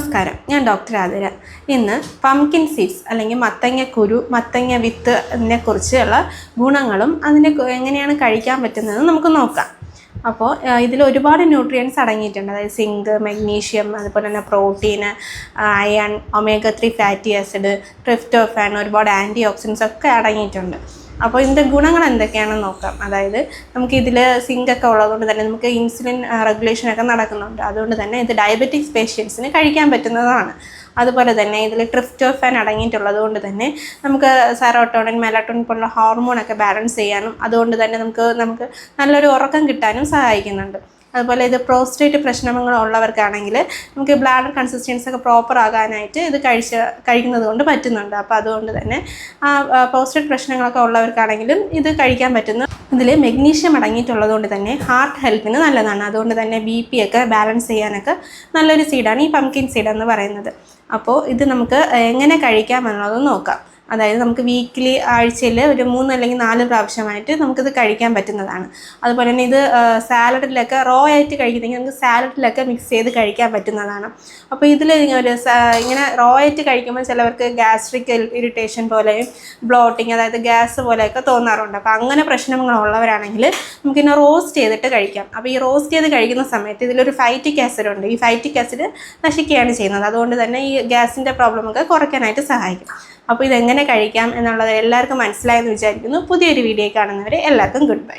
നമസ്കാരം. ഞാൻ ഡോക്ടർ ആതിര. ഇന്ന് പംകിൻ സീഡ്സ് അല്ലെങ്കിൽ മത്തങ്ങ കുരു മത്തങ്ങ വിത്ത് കുറിച്ചുള്ള ഗുണങ്ങളും അതിനെ എങ്ങനെയാണ് കഴിക്കാൻ പറ്റുന്നതെന്ന് നമുക്ക് നോക്കാം. അപ്പോൾ ഇതിൽ ഒരുപാട് ന്യൂട്രിയൻസ് അടങ്ങിയിട്ടുണ്ട്. അതായത് സിങ്ക് മഗ്നീഷ്യം അതുപോലെ തന്നെ protein iron omega three fatty acid tryptophan ഒരുപാട് ആന്റി ഓക്സിഡൻസ് ഒക്കെ അടങ്ങിയിട്ടുണ്ട്. അപ്പോൾ ഇതിന്റെ ഗുണങ്ങൾ എന്തൊക്കെയാണെന്ന് നോക്കാം. അതായത് നമുക്ക് ഇതിൽ സിങ്ക് ഒക്കെ ഉള്ളതുകൊണ്ട് തന്നെ നമുക്ക് ഇൻസുലിൻ റെഗുലേഷൻ ഒക്കെ നടക്കുന്നുണ്ട്. അതുകൊണ്ട് തന്നെ ഇത് ഡയബറ്റിക്സ് പേഷ്യൻസിന് കഴിക്കാൻ പറ്റുന്നതാണ്. അതുപോലെ തന്നെ ഇതിൽ ട്രിപ്റ്റോഫാൻ അടങ്ങിയിട്ടുള്ളത് കൊണ്ട് തന്നെ നമുക്ക് സെറോട്ടോണിൻ മെലട്ടോണിൻ പോലുള്ള ഹോർമോണൊക്കെ ബാലൻസ് ചെയ്യാനും അതുകൊണ്ട് തന്നെ നമുക്ക് നമുക്ക് നല്ലൊരു ഉറക്കം കിട്ടാനും സഹായിക്കുന്നുണ്ട്. അതുപോലെ ഇത് പ്രോസ്റ്റേറ്റ് പ്രശ്നങ്ങൾ ഉള്ളവർക്കാണെങ്കിൽ നമുക്ക് ബ്ലാഡർ കൺസിസ്റ്റൻസി ഒക്കെ പ്രോപ്പർ ആകാനായിട്ട് ഇത് കഴിച്ച കഴിക്കുന്നത് കൊണ്ട് പറ്റുന്നുണ്ട്. അപ്പോൾ അതുകൊണ്ട് തന്നെ ആ പ്രോസ്റ്റേറ്റ് പ്രശ്നങ്ങളൊക്കെ ഉള്ളവർക്കാണെങ്കിലും ഇത് കഴിക്കാൻ പറ്റുന്നു ഇതിൽ മെഗ്നീഷ്യം അടങ്ങിയിട്ടുള്ളത് കൊണ്ട് തന്നെ ഹാർട്ട് ഹെൽത്തിന് നല്ലതാണ്. അതുകൊണ്ട് തന്നെ ബി പി ഒക്കെ ബാലൻസ് ചെയ്യാനൊക്കെ നല്ലൊരു സീഡാണ് ഈ പംകിൻ സീഡ് എന്ന് പറയുന്നത്. അപ്പോൾ ഇത് നമുക്ക് എങ്ങനെ കഴിക്കാം എന്നുള്ളത് നോക്കാം. അതായത് നമുക്ക് വീക്കിലി ആഴ്ചയിൽ ഒരു മൂന്ന് അല്ലെങ്കിൽ നാല് പ്രാവശ്യമായിട്ട് നമുക്കിത് കഴിക്കാൻ പറ്റുന്നതാണ്. അതുപോലെ തന്നെ ഇത് സാലഡിലൊക്കെ റോ ആയിട്ട് കഴിക്കുന്നെങ്കിൽ നമുക്ക് സാലഡിലൊക്കെ മിക്സ് ചെയ്ത് കഴിക്കാൻ പറ്റുന്നതാണ്. അപ്പോൾ ഇതിൽ ഒരു ഇങ്ങനെ റോ ആയിട്ട് കഴിക്കുമ്പോൾ ചിലവർക്ക് ഗ്യാസ്ട്രിക് ഇറിറ്റേഷൻ പോലെയും ബ്ലോട്ടിങ് അതായത് ഗ്യാസ് പോലെയൊക്കെ തോന്നാറുണ്ട്. അപ്പോൾ അങ്ങനെ പ്രശ്നങ്ങളുള്ളവരാണെങ്കിൽ നമുക്കിങ്ങനെ റോസ്റ്റ് ചെയ്തിട്ട് കഴിക്കാം. അപ്പോൾ ഈ റോസ്റ്റ് ചെയ്ത് കഴിക്കുന്ന സമയത്ത് ഇതിലൊരു ഫൈറ്റിക് ആസിഡ് ഉണ്ട്. ഈ ഫൈറ്റിക് ആസിഡ് നശിക്കുകയാണ് ചെയ്യുന്നത്. അതുകൊണ്ട് തന്നെ ഈ ഗ്യാസിന്റെ പ്രോബ്ലമൊക്കെ കുറയ്ക്കാനായിട്ട് സഹായിക്കും. അപ്പോൾ ഇതെങ്ങനെ കഴിക്കാം എന്നുള്ളത് എല്ലാവർക്കും മനസ്സിലായെന്ന് വിചാരിക്കുന്നു. പുതിയൊരു വീഡിയോ കാണുന്നവരെ എല്ലാവർക്കും ഗുഡ് ബൈ.